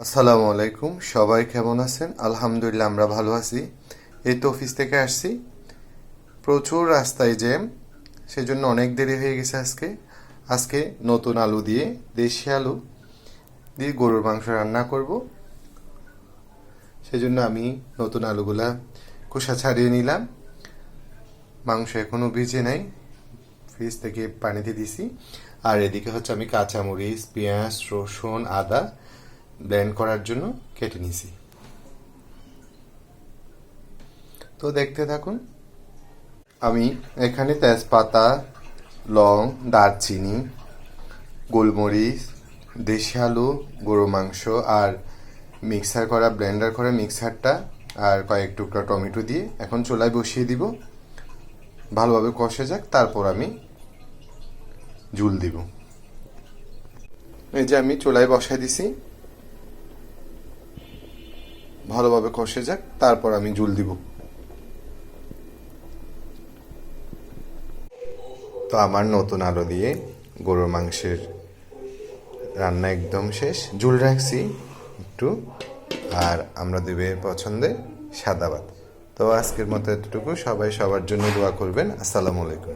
আসসালামু আলাইকুম, সবাই কেমন আছেন? আলহামদুলিল্লাহ, আমরা ভালো আছি। এই তো অফিস থেকে আসছি। প্রচুর রাস্তায় জ্যাম, সেজন্য অনেক দেরি হয়ে গেছে আজকে। আজকে নতুন আলু দিয়ে দেশি আলু দিয়ে গরুর মাংস রান্না করব। সেজন্য আমি নতুন আলুগুলা খোসা ছাড়িয়ে নিলাম। মাংস এখনও ভিজে নাই, ফ্রিজ থেকে পানিতে দিছি। আর এদিকে হচ্ছে আমি কাঁচামরিচ, পেঁয়াজ, রসুন, আদা ব্লেন্ড করার জন্য কেটে নিছি তো দেখতে থাকুন, আমি এখানে তেজপাতা, লং, দারচিনি, গোলমরিচ, দেশি আলু গরু মাংস আর মিক্সার করা, ব্লেন্ডার করা মিক্সারটা আর কয়েক টুকরা টমেটো দিয়ে এখন চুলায় বসিয়ে দিব। ভালোভাবে কষে যাক, তারপর আমি ঝুল দিব। এই যে আমি চুলায় বসাই দিছি। ভালোভাবে কষে যাক, তারপর আমি ঝুল দিব। তো আমার নতুন আলো দিয়ে গরুর মাংসের রান্না একদম শেষ। ঝুল রাখছি একটু, আর আমরা দেবে পছন্দে সাদা ভাত। তো আজকের মতো এতটুকু। সবাই সবার জন্য দোয়া করবেন। আসসালামু আলাইকুম।